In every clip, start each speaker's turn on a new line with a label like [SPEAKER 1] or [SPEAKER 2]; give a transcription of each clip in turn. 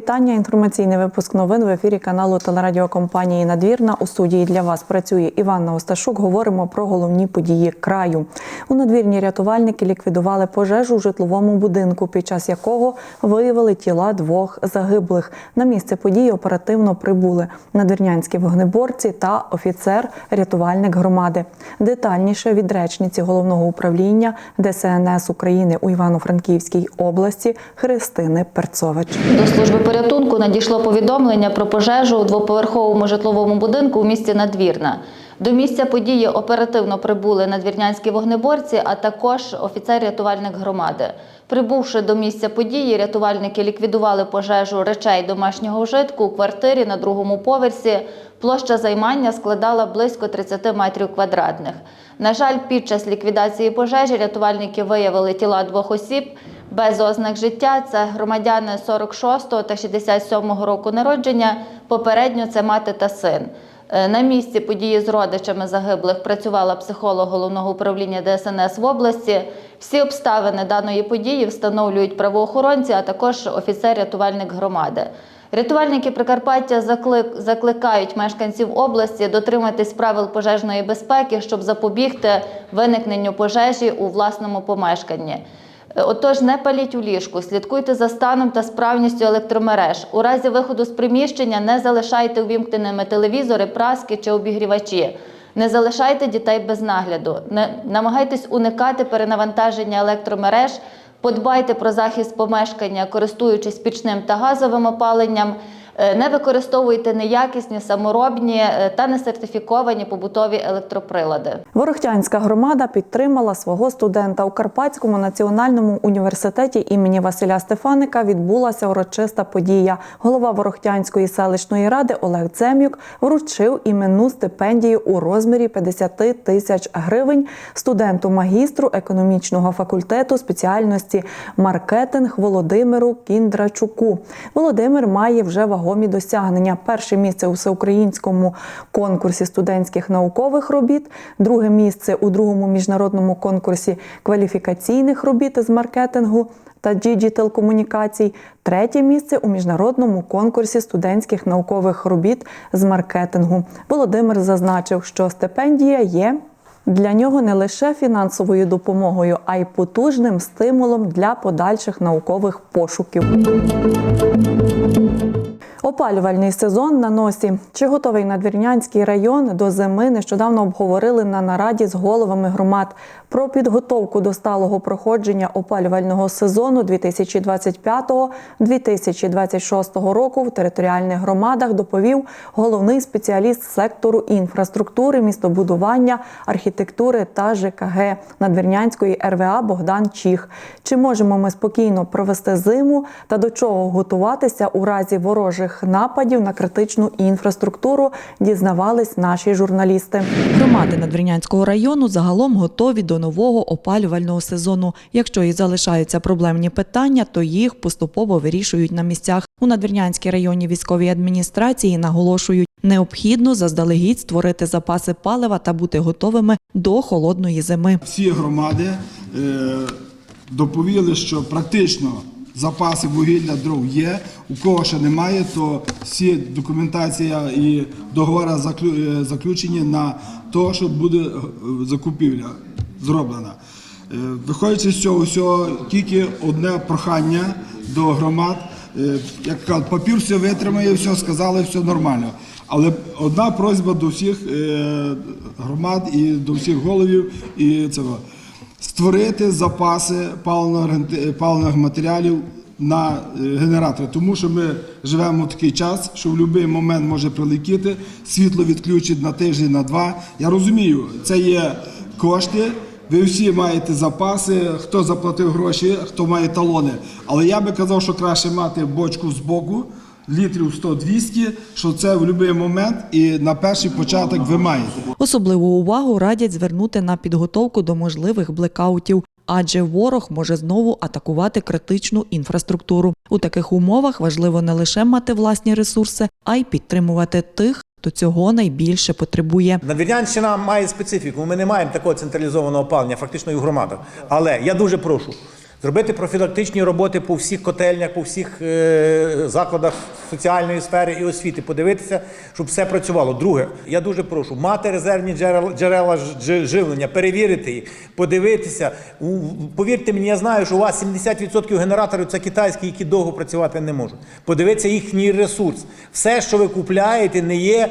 [SPEAKER 1] Вітання. Інформаційний випуск новин в ефірі каналу телерадіокомпанії Надвірна. У студії для вас працює Іванна Осташук. Говоримо про головні події краю. У надвірні рятувальники ліквідували пожежу у житловому будинку, під час якого виявили тіла двох загиблих. На місце події оперативно прибули надвірнянські вогнеборці та офіцер-рятувальник громади. Детальніше від речниці головного управління ДСНС України у Івано-Франківській області Христини Перцович.
[SPEAKER 2] До служби порятунку надійшло повідомлення про пожежу у двоповерховому житловому будинку у місті Надвірна. До місця події оперативно прибули надвірнянські вогнеборці, а також офіцер-рятувальник громади. Прибувши до місця події, рятувальники ліквідували пожежу речей домашнього вжитку у квартирі на другому поверсі. Площа займання складала близько 30 метрів квадратних. На жаль, під час ліквідації пожежі рятувальники виявили тіла двох осіб без ознак життя. Це громадяни 46 го та 67 року народження. Попередньо це мати та син. Е, На місці події з родичами загиблих працювала психолог головного управління ДСНС в області. Всі обставини даної події встановлюють правоохоронці, а також офіцер-рятувальник громади. Рятувальники Прикарпаття заклик- закликають мешканців області дотриматись правил пожежної безпеки, щоб запобігти виникненню пожежі у власному помешканні. Е, Отож, не паліть у ліжку, слідкуйте за станом та справністю електромереж. У разі виходу з приміщення не залишайте увімкненими телевізори, праски чи обігрівачі. Не залишайте дітей без нагляду. Не намагайтесь уникати перенавантаження електромереж. Подбайте про захист помешкання, користуючись пічним та газовим опаленням. Е, Не використовуйте неякісні, саморобні е, та несертифіковані побутові електроприлади.
[SPEAKER 1] Ворохтянська громада підтримала свого студента у Карпатському національному університеті імені Василя Стефаника. Відбулася урочиста подія. Голова Ворохтянської селищної ради Олег Дзем'юк вручив іменну стипендію у розмірі 50 тисяч гривень студенту магістру економічного факультету спеціальності маркетинг Володимиру Кіндрачуку. Володимир має вже вагомі досягнення. Перше місце у всеукраїнському конкурсі студентських наукових робіт, друге місце у другому міжнародному конкурсі кваліфікаційних робіт з маркетингу та діджитал комунікацій, третє місце у міжнародному конкурсі студентських наукових робіт з маркетингу. Володимир зазначив, що стипендія є. Для нього не лише фінансовою допомогою, а й потужним стимулом для подальших наукових пошуків. Опалювальний сезон на носі. Чи готовий надвірнянський район до зими нещодавно обговорили на нараді з головами громад про підготовку до сталого проходження опалювального сезону 2025-2026 року в територіальних громадах доповів головний спеціаліст сектору інфраструктури, містобудування, архітектури та ЖКГ Надвірнянської РВА Богдан Чіх. Чи можемо ми спокійно провести зиму та до чого готуватися у разі ворожих нападів на критичну інфраструктуру? Дізнавались наші журналісти. Громади Надвірнянського району загалом готові до нового опалювального сезону. Якщо і залишаються проблемні питання, то їх поступово вирішують на місцях. У Надвірнянській районній військовій адміністрації наголошують, необхідно заздалегідь створити запаси палива та бути готовими до холодної зими.
[SPEAKER 3] Всі громади е, доповіли, що практично запаси вугілля дров є. У кого ще немає, то всі документація і договори е, заключені на те, що буде е, закупівля зроблена. Е, Виходячи з цього всього, тільки одне прохання до громад. Як кажуть, папір все витримає, все сказали, все нормально. Але одна просьба до всіх громад і до всіх головів і цього створити запаси паливних матеріалів на е, генератори, тому що ми живемо в такий час, що в будь-який момент може прилетіти, світло відключить на тиждень, на два. Я розумію, це є кошти. Ви всі маєте запаси, хто заплатив гроші, хто має талони. Але я би казав, що краще мати бочку з боку, літрів 100-200, що це в будь-який момент і на перший початок ви маєте.
[SPEAKER 1] Особливу увагу радять звернути на підготовку до можливих блекаутів. Адже ворог може знову атакувати критичну інфраструктуру. У таких умовах важливо не лише мати власні ресурси, а й підтримувати тих, хто цього найбільше потребує.
[SPEAKER 4] Надвірнянщина має специфіку. Ми не маємо такого централізованого опалення, фактично і в громадах. Але я дуже прошу Зробити профілактичні роботи по всіх котельнях, по всіх е, закладах соціальної сфери і освіти, подивитися, щоб все працювало. Друге, я дуже прошу мати резервні джерела, джерела живлення, перевірити їх, подивитися. Повірте мені, я знаю, що у вас 70% генераторів це китайські, які довго працювати не можуть. Подивитися їхній ресурс. Все, що ви купляєте, не є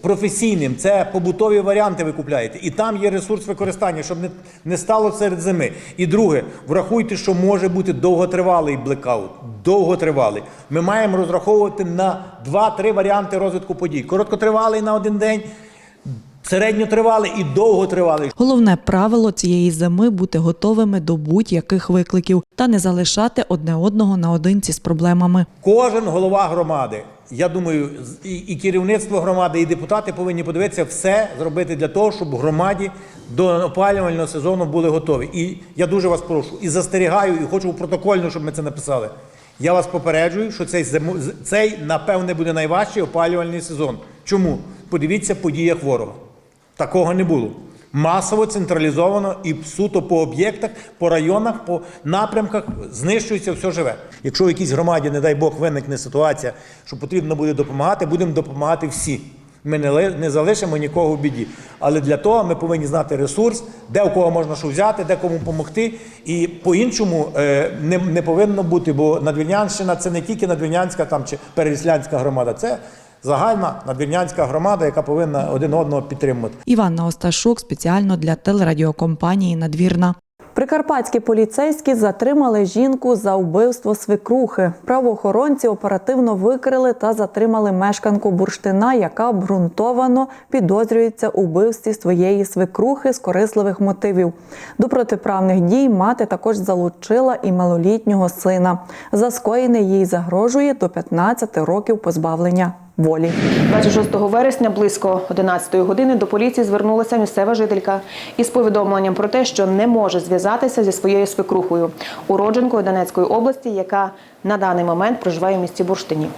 [SPEAKER 4] професійним. Це побутові варіанти ви купляєте. І там є ресурс використання, щоб не, не стало серед зими. І друге, врахуйте, що може бути довготривалий блекаут. Довготривалий. Ми маємо розраховувати на 2-3 варіанти розвитку подій. Короткотривалий на один день, середньотривалий і довготривалий.
[SPEAKER 1] Головне правило цієї зими бути готовими до будь-яких викликів та не залишати одне одного наодинці з проблемами.
[SPEAKER 4] Кожен голова громади, я думаю, і, і керівництво громади, і депутати повинні подивитися все зробити для того, щоб громаді до опалювального сезону були готові. І я дуже вас прошу і застерігаю, і хочу протокольно, щоб ми це написали. Я вас попереджую, що цей цей напевне буде найважчий опалювальний сезон. Чому? Подивіться по діях ворога. Такого не було. Масово централізовано і суто по об'єктах, по районах, по напрямках знищується все живе. Якщо в якійсь громаді, не дай Бог, виникне ситуація, що потрібно буде допомагати, будемо допомагати всі. Ми не, залишимо нікого в біді. Але для того ми повинні знати ресурс, де у кого можна що взяти, де кому допомогти. І по-іншому е, не, не повинно бути, бо Надвірнянщина це не тільки Надвірнянська там, чи Переяслянська громада, це загальна надвірнянська громада, яка повинна один одного підтримувати.
[SPEAKER 1] Іванна Осташук спеціально для телерадіокомпанії Надвірна. Прикарпатські поліцейські затримали жінку за вбивство свекрухи. Правоохоронці оперативно викрили та затримали мешканку бурштина, яка обґрунтовано підозрюється у вбивстві своєї свекрухи з корисливих мотивів. До протиправних дій мати також залучила і малолітнього сина. За скоєне їй загрожує до 15 років позбавлення волі.
[SPEAKER 5] 26 вересня близько 11 години до поліції звернулася місцева жителька із повідомленням про те, що не може зв'язатися зі своєю свекрухою, уродженкою Донецької області, яка на даний момент проживає в місті Бурштині.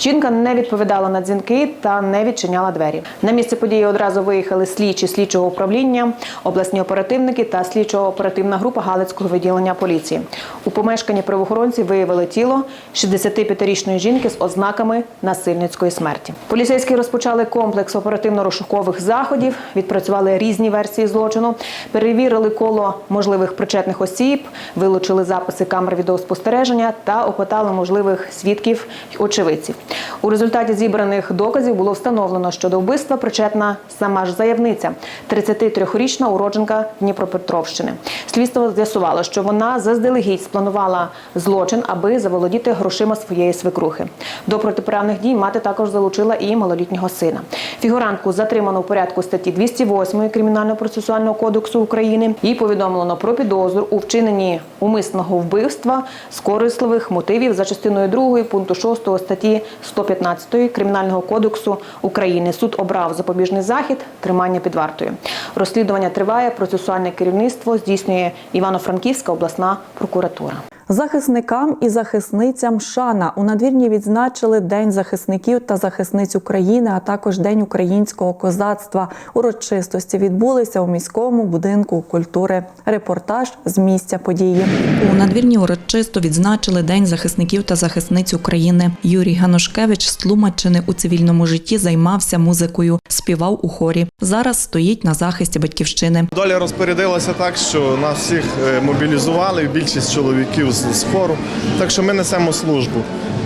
[SPEAKER 5] Жінка не відповідала на дзвінки та не відчиняла двері. На місце події одразу виїхали слідчі слідчого управління, обласні оперативники та слідчо-оперативна група Галицького відділення поліції. У помешканні правоохоронці виявили тіло 65-річної жінки з ознаками насильницької смерті. Поліцейські розпочали комплекс оперативно-розшукових заходів, відпрацювали різні версії злочину, перевірили коло можливих причетних осіб, вилучили записи камер відеоспостереження та опитали можливих свідків й очевидців. У результаті зібраних доказів було встановлено, що до вбивства причетна сама ж заявниця, 33-річна уродженка Дніпропетровщини. Слідство з'ясувало, що вона заздалегідь спланувала злочин, аби заволодіти грошима своєї свекрухи. До протиправних дій мати також залучила і малолітнього сина. Фігурантку затримано в порядку статті 208 Кримінально-процесуального кодексу України і повідомлено про підозру у вчиненні умисного вбивства з корисливих мотивів за частиною 2 пункту 6 статті 115 Кримінального кодексу України. Суд обрав запобіжний захід тримання під вартою. Розслідування триває. Процесуальне керівництво здійснює Івано-Франківська обласна прокуратура.
[SPEAKER 1] Захисникам і захисницям шана у надвірні відзначили День захисників та захисниць України, а також День українського козацтва. Урочистості відбулися у міському будинку культури. Репортаж з місця події. У надвірні урочисто відзначили День захисників та захисниць України. Юрій Ганушкевич з Тлумаччини у цивільному житті займався музикою, співав у хорі. Зараз стоїть на захисті батьківщини.
[SPEAKER 6] Доля розпорядилася так, що нас всіх е, мобілізували, більшість чоловіків з, з хору. Так що ми несемо службу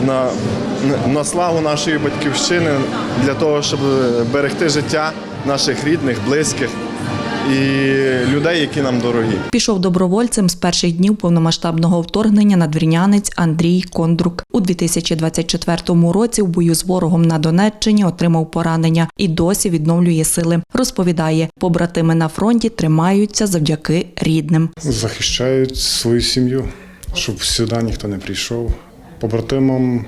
[SPEAKER 6] на, на славу нашої батьківщини для того, щоб берегти життя наших рідних, близьких і людей, які нам дорогі.
[SPEAKER 1] Пішов добровольцем з перших днів повномасштабного вторгнення надвірнянець Андрій Кондрук. У 2024 році в бою з ворогом на Донеччині отримав поранення і досі відновлює сили. Розповідає, побратими на фронті тримаються завдяки рідним.
[SPEAKER 7] захищають свою сім'ю, щоб сюди ніхто не прийшов. Побратимам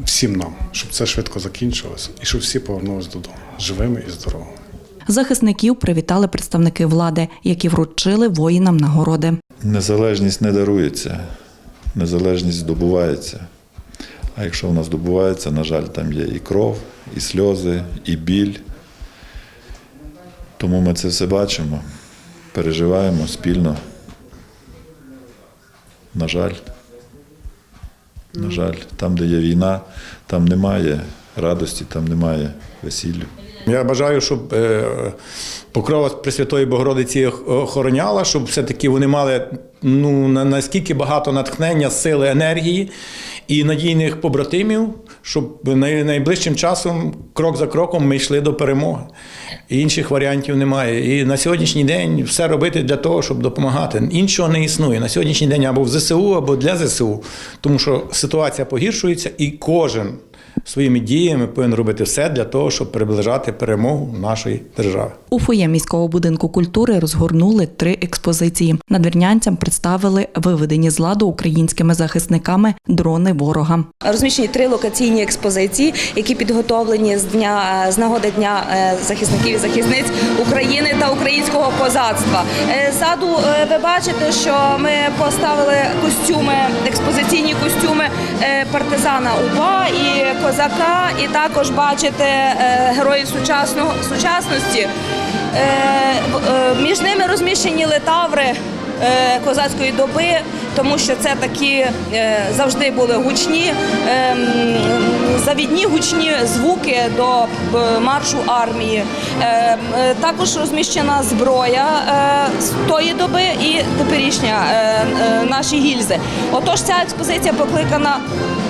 [SPEAKER 7] всім нам, щоб це швидко закінчилося і щоб всі повернулися додому живими і здоровими.
[SPEAKER 1] Захисників привітали представники влади, які вручили воїнам нагороди.
[SPEAKER 8] Незалежність не дарується, незалежність здобувається. А якщо вона здобувається, на жаль, там є і кров, і сльози, і біль. Тому ми це все бачимо, переживаємо спільно на жаль, на жаль, там, де є війна, там немає радості, там немає весілля.
[SPEAKER 4] Я бажаю, щоб е, покрова Пресвятої Богородиці охороняла, щоб все-таки вони мали ну, наскільки багато натхнення, сили, енергії і надійних побратимів, щоб найближчим часом, крок за кроком, ми йшли до перемоги. Інших варіантів немає. І на сьогоднішній день все робити для того, щоб допомагати. Іншого не існує. На сьогоднішній день або в ЗСУ, або для ЗСУ. Тому що ситуація погіршується, і кожен своїми діями повинен робити все для того, щоб приближати перемогу нашої держави.
[SPEAKER 9] У фоє міського будинку культури розгорнули три експозиції. Надвірнянцям представили виведені з ладу українськими захисниками дрони ворога.
[SPEAKER 10] Розміщені три локаційні експозиції, які підготовлені з дня з нагоди дня е, захисників і захисниць України та українського козацтва. Е, Ззаду е, ви бачите, що ми поставили костюми, експозиційні костюми е, партизана УПА і козака, і також бачите е, героїв сучасного сучасності. Е, е, Між ними розміщені летаври козацької доби, тому що це такі завжди були гучні, завідні гучні звуки до маршу армії. Також розміщена зброя з тої доби і теперішня наші гільзи. Отож, ця експозиція покликана.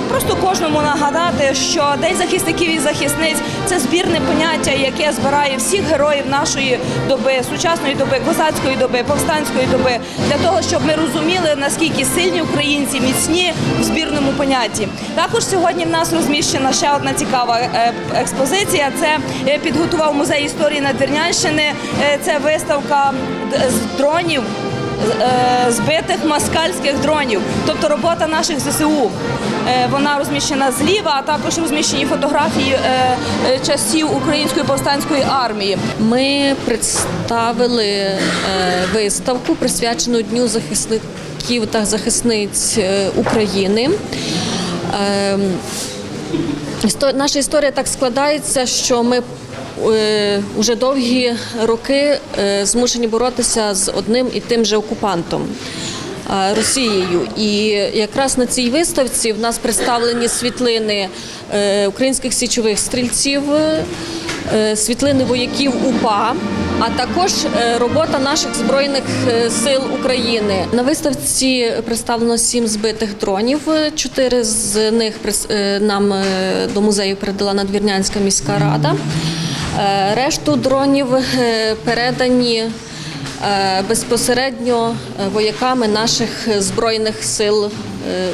[SPEAKER 10] Просто кожному нагадати, що День захисників і захисниць це збірне поняття, яке збирає всіх героїв нашої доби, сучасної доби, козацької доби, повстанської доби, для того, щоб ми розуміли, наскільки сильні українці міцні в збірному понятті. Також сьогодні в нас розміщена ще одна цікава е, експозиція. Це е, підготував музей історії Надвірнянщини. Е, Це виставка з дронів збитих москальських дронів, тобто робота наших ЗСУ. Е, Вона розміщена зліва, а також розміщені фотографії е, е, часів української повстанської армії.
[SPEAKER 11] Ми представили е, виставку, присвячену Дню захисників та захисниць е, України. Ем, Наша історія так складається, що ми е, уже довгі роки е, змушені боротися з одним і тим же окупантом. е, Росією, і якраз на цій виставці в нас представлені світлини е, українських січових стрільців, е, світлини вояків УПА, а також е, робота наших збройних е, сил України. На виставці представлено сім збитих дронів. Чотири з них е, нам е, до музею передала Надвірнянська міська рада. Е, Решту дронів е, передані е, безпосередньо вояками наших збройних сил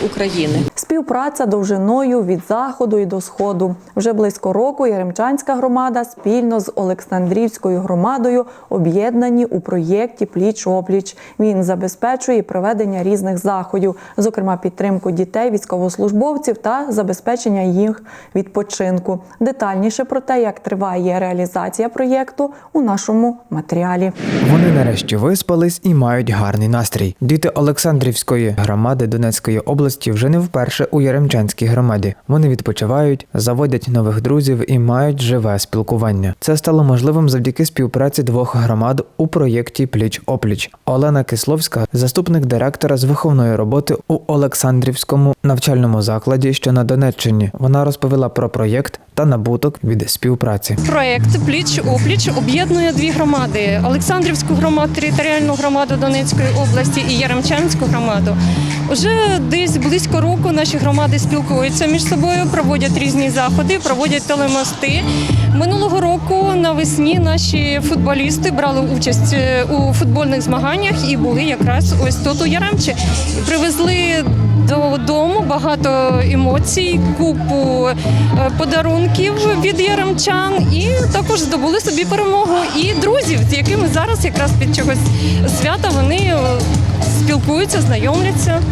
[SPEAKER 11] України.
[SPEAKER 1] Співпраця довжиною від заходу і до сходу. Вже близько року Яремчанська громада спільно з Олександрівською громадою об'єднані у проєкті Пліч опліч. Він забезпечує проведення різних заходів, зокрема підтримку дітей, військовослужбовців та забезпечення їх відпочинку. Детальніше про те, як триває реалізація проєкту у нашому матеріалі.
[SPEAKER 12] Вони нарешті виспались і мають гарний настрій. Діти Олександрівської громади Донецької області вже не вперше у Яремчанській громаді. Вони відпочивають, заводять нових друзів і мають живе спілкування. Це стало можливим завдяки співпраці двох громад у проєкті Пліч опліч. Олена Кисловська, заступник директора з виховної роботи у Олександрівському навчальному закладі, що на Донеччині. Вона розповіла про проєкт та набуток від співпраці.
[SPEAKER 13] Проект Пліч опліч об'єднує дві громади: Олександрівську громаду, територіальну громаду Донецької області і Яремчанську громаду. Уже десь близько року наші громади спілкуються між собою, проводять різні заходи, проводять телемости. Минулого року навесні наші футболісти брали участь е, у футбольних змаганнях і були якраз ось тут у Яремчі. Привезли додому багато емоцій, купу е, подарунків від яремчан і також здобули собі перемогу. І друзів, з якими зараз якраз під чогось свята вони спілкуються, знайомляться.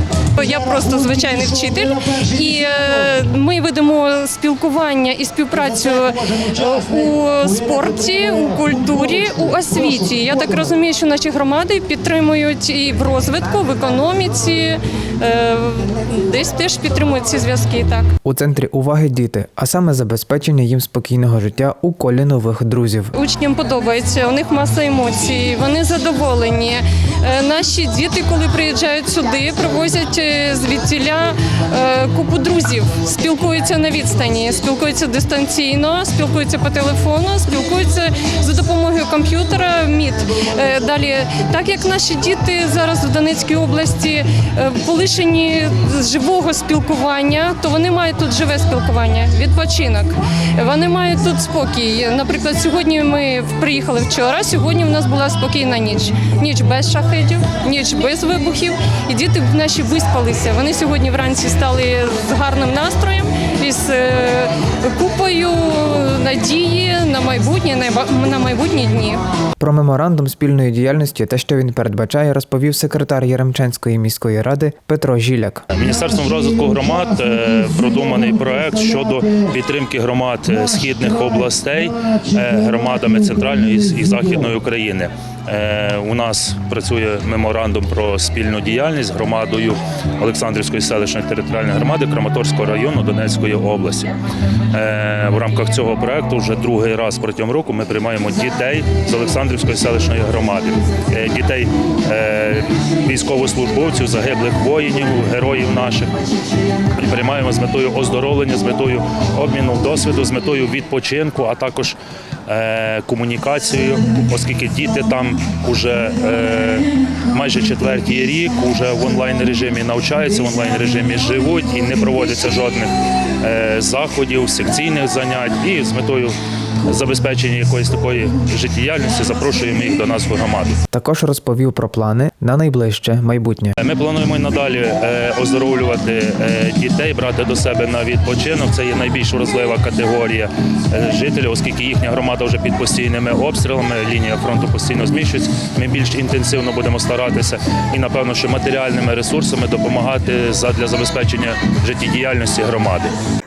[SPEAKER 13] Я просто звичайний вчитель, і е, ми ведемо спілкування і співпрацю е, у спорті, у культурі, у освіті. Я так розумію, що наші громади підтримують і в розвитку, в економіці, е, десь теж підтримують ці зв'язки. Так.
[SPEAKER 12] У центрі уваги діти, а саме забезпечення їм спокійного життя у колі нових друзів.
[SPEAKER 13] Учням подобається, у них маса емоцій, вони задоволені. Наші діти, коли приїжджають сюди, привозять е, звідтіля е, купу друзів, спілкуються на відстані, спілкуються дистанційно, спілкуються по телефону, спілкуються за допомогою комп'ютера. МІД Е, далі, так як наші діти зараз в Донецькій області полишені живого спілкування, то вони мають тут живе спілкування, відпочинок. Вони мають тут спокій. Наприклад, сьогодні ми приїхали вчора. Сьогодні в нас була спокійна ніч. Ніч без шахедів, ніч без вибухів. І діти наші виспалися. Вони сьогодні вранці стали з гарним настроєм із е, купою надії на майбутнє на- майбутні дні.
[SPEAKER 12] Про меморандум спільної діяльності та що він передбачає, розповів секретар Яремчанської міської ради Петро Жіляк.
[SPEAKER 14] Міністерством розвитку громад е, продуманий проект щодо підтримки громад е, східних областей громадами центральної і- і західної України. Е, У нас працює меморандум про спільну діяльність з громадою Олександрівської селищної територіальної громади Краматорського району Донецької області. Е, В рамках цього проекту вже другий раз протягом року ми приймаємо дітей з Олександрівської селищної громади, Е, дітей військовослужбовців, загиблих воїнів, героїв наших. Приймаємо з метою оздоровлення, з метою обміну досвіду, з метою відпочинку, а також е, комунікацією, оскільки діти там вже е, майже четвертий рік, вже в онлайн режимі навчаються, в онлайн режимі живуть і не проводиться жодних е, заходів, секційних занять. І з метою забезпечення якоїсь такої життєдіяльності запрошуємо їх до нас в громаду.
[SPEAKER 12] Також розповів про плани на найближче майбутнє.
[SPEAKER 14] Ми плануємо і надалі е, оздоровлювати е, дітей, брати до себе на відпочинок. Це є найбільш вразлива категорія е, жителів, оскільки їхня громада вже під постійними обстрілами, лінія фронту постійно зміщується. Ми більш інтенсивно будемо старатися і напевно, що матеріальними ресурсами допомагати задля забезпечення життєдіяльності громади.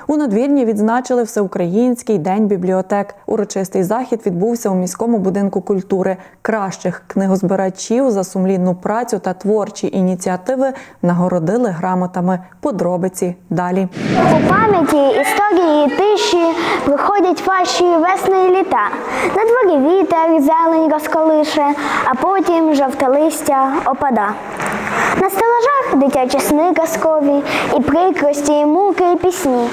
[SPEAKER 1] У надвірні відзначили Всеукраїнський день бібліотек. Урочистий захід відбувся у міському будинку культури. Кращих книгозбирачів за сумлінну працю та творчі ініціативи нагородили грамотами. Подробиці далі.
[SPEAKER 15] У пам'яті історії тиші виходять ваші весни і літа. На дворі вітер зелень розколише, а потім жовте листя опада. На стелажах дитячі сни казкові, і прикрості, і муки, і пісні,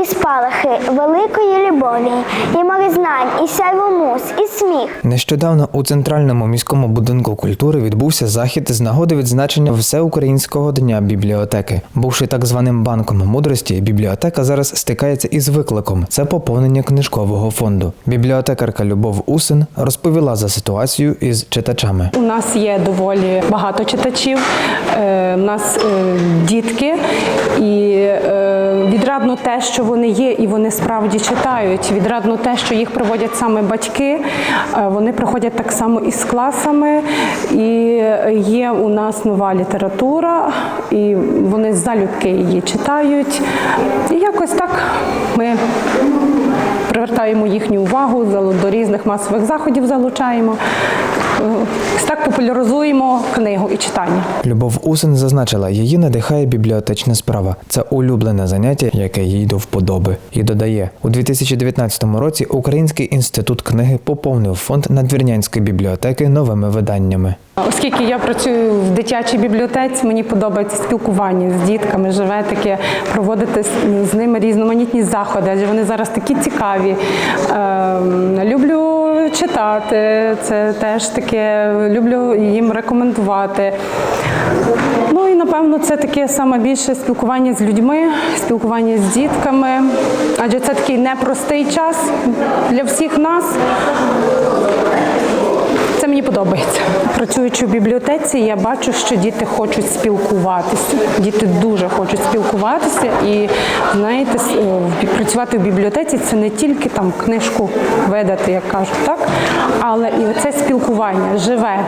[SPEAKER 15] і спалахи великої любові, і море знань, і сяйво муз, і сміх.
[SPEAKER 12] Нещодавно у центральному міському будинку культури відбувся захід з нагоди відзначення Всеукраїнського дня бібліотеки. Бувши так званим банком мудрості, бібліотека зараз стикається із викликом це поповнення книжкового фонду. Бібліотекарка Любов Усин розповіла за ситуацію із читачами.
[SPEAKER 16] У нас є доволі багато читачів. Е, У нас е, дітки, і е, відрадно те, що вони є, і вони справді читають. Відрадно те, що їх приводять саме батьки. Е, Вони приходять так само із класами, і є у нас нова література, і вони залюбки її читають. І якось так ми привертаємо їхню увагу до різних масових заходів залучаємо. Так популяризуємо книгу і читання.
[SPEAKER 12] Любов Усин зазначила, її надихає бібліотечна справа. Це улюблене заняття, яке їй до вподоби. І додає, у 2019 році Український інститут книги поповнив фонд надвірнянської бібліотеки новими виданнями.
[SPEAKER 16] Оскільки я працюю в дитячій бібліотеці, мені подобається спілкування з дітками, живе таке, проводити з- ними різноманітні заходи, адже вони зараз такі цікаві. Ем, читати, це теж таке, люблю їм рекомендувати. Ну і напевно це таке саме більше спілкування з людьми, спілкування з дітками, адже це такий непростий час для всіх нас. Це мені подобається. Працюючи в бібліотеці, я бачу, що діти хочуть спілкуватися. Діти дуже хочуть спілкуватися. І знаєте, е, працювати в бібліотеці це не тільки там книжку видати, як кажуть, так, але і оце спілкування живе.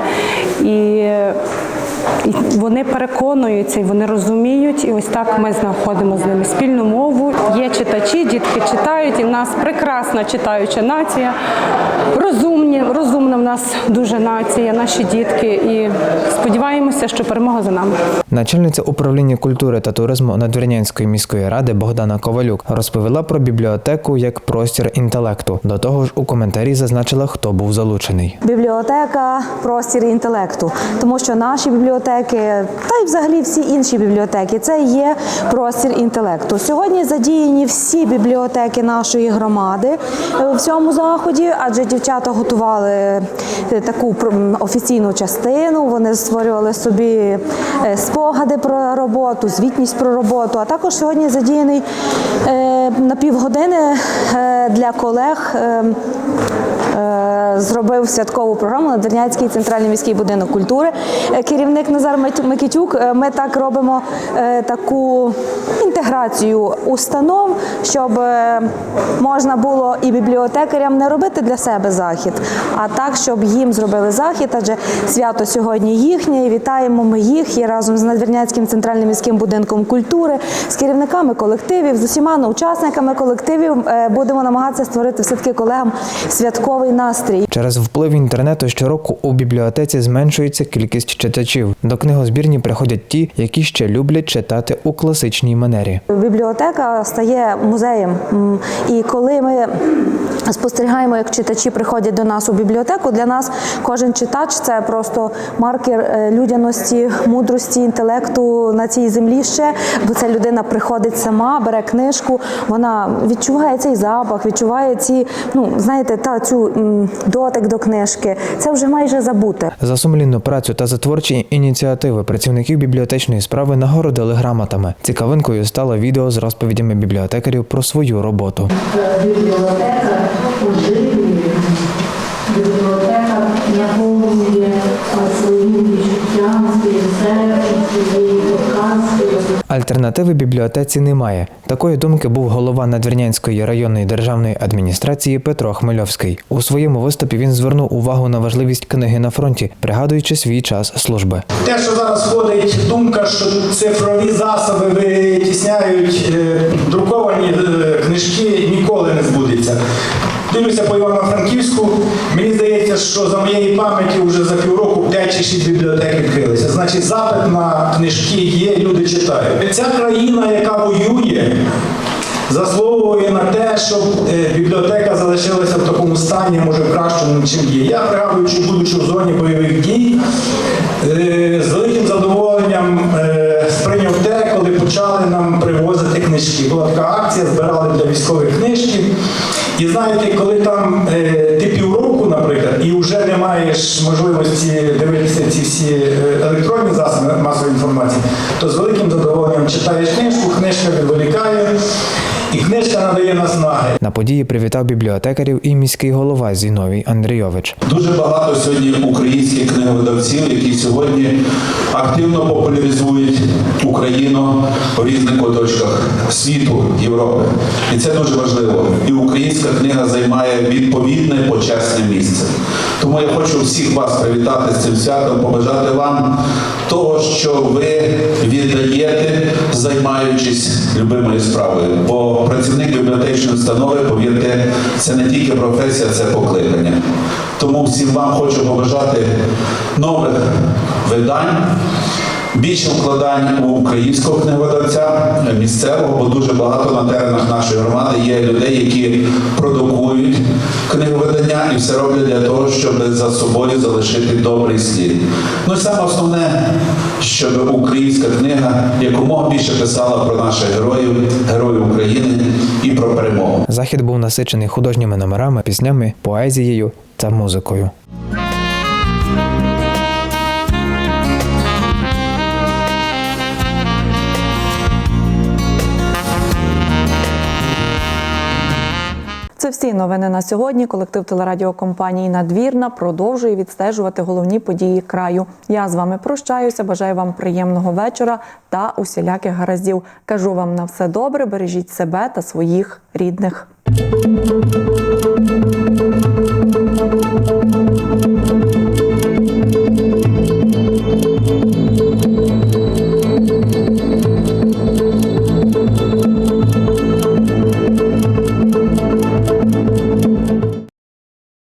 [SPEAKER 16] І вони переконуються, і вони розуміють, і ось так ми знаходимо з ними спільну мову. Є читачі, дітки читають, і в нас прекрасна читаюча нація. Розумні, розумна в нас дуже нація, наші дітки. І сподіваємося, що перемога за нами.
[SPEAKER 12] Начальниця управління культури та туризму Надвірнянської міської ради Богдана Ковалюк розповіла про бібліотеку як простір інтелекту. До того ж, у коментарі зазначила, хто був залучений.
[SPEAKER 17] Бібліотека простір інтелекту, тому що наші бібліотеки бібліотеки, та й взагалі всі інші бібліотеки, це є простір інтелекту. Сьогодні задіяні всі бібліотеки нашої громади е, в цьому заході, адже дівчата готували е, таку офіційну частину. Вони створювали собі е, спогади про роботу, звітність про роботу. А також сьогодні задіяний на півгодини для колег. Зробив святкову програму Надвірнянський центральний міський будинок культури. Е, Керівник Назар Микитюк. Е, Ми так робимо е, таку інтеграцію установ, щоб можна було і бібліотекарям не робити для себе захід, а так, щоб їм зробили захід, адже свято сьогодні їхнє. І вітаємо ми їх і разом з Надвірнянським центральним міським будинком культури, з керівниками колективів, з усіма учасниками колективів будемо намагатися створити все таки колегам святковий настрій.
[SPEAKER 12] Через вплив інтернету щороку у бібліотеці зменшується кількість читачів. До книгозбірні приходять ті, які ще люблять читати у класичній манері.
[SPEAKER 17] Бібліотека стає музеєм. І коли ми спостерігаємо, як читачі приходять до нас у бібліотеку, для нас кожен читач це просто маркер е, людяності, мудрості, інтелекту на цій землі ще, бо ця людина приходить сама, бере книжку, вона відчуває цей запах, відчуває ці, ну знаєте, та цю м, дотик до книжки. Це вже майже забуте.
[SPEAKER 12] За сумлінну працю та за творчі ініціативи працівників бібліотечної справи нагородили грамотами. Цікавинкою стало відео з розповідями бібліотекарів про свою роботу.
[SPEAKER 18] бібліотека
[SPEAKER 12] Альтернативи бібліотеці немає. Такої думки був голова Надвірнянської районної державної адміністрації Петро Хмельовський. У своєму виступі він звернув увагу на важливість книги на фронті, пригадуючи свій час служби.
[SPEAKER 4] Те, що зараз ходить думка, що цифрові засоби витісняють е, друковані е, книжки, ніколи не збудеться. Дивлюся по Івано-Франківську. Мені здається, що за моєї пам'яті вже за півроку 5 чи 6 бібліотек відкрилися. Значить, запит на книжки є, люди читають. Ця країна, яка воює, заслуговує на те, щоб е, бібліотека залишилася в такому стані, може кращому, чим є. Я пригадуючи, будучи в зоні бойових дій, е, з великим задоволенням е, сприйняв те, коли почали нам привозити книжки. Була така акція, збирали для військових. І знаєте, коли там е, ти півроку, наприклад, і вже не маєш можливості дивитися ці всі е, електронні засоби масової інформації, то з великим задоволенням читаєш книжку, книжка відволікає, і книжка надає наснаги.
[SPEAKER 12] На події привітав бібліотекарів і міський голова Зіновій Андрійович.
[SPEAKER 19] Дуже багато сьогодні українських книговидавців, які сьогодні активно популяризують Україну в різних куточках світу, Європи. І це дуже важливо. І українська книга займає відповідне почесне місце. Тому я хочу всіх вас привітати з цим святом, побажати вам того, що ви віддаєте, займаючись любимою справою. Працівник бібліотечної установи, повірте, це не тільки професія, це покликання. Тому всім вам хочу побажати нових видань. Більше вкладань у українського книговидавця місцевого, бо дуже багато на теренах нашої громади є людей, які продукують книговидання і все роблять для того, щоб за собою залишити добрий слід. Ну і саме основне, щоб українська книга якомога більше писала про наших героїв, героїв України і про перемогу.
[SPEAKER 12] Захід був насичений художніми номерами, піснями, поезією та музикою.
[SPEAKER 1] Всі новини на сьогодні. Колектив телерадіокомпанії Надвірна продовжує відстежувати головні події краю. Я з вами прощаюся. Бажаю вам приємного вечора та усіляких гараздів. Кажу вам на все добре. Бережіть себе та своїх рідних.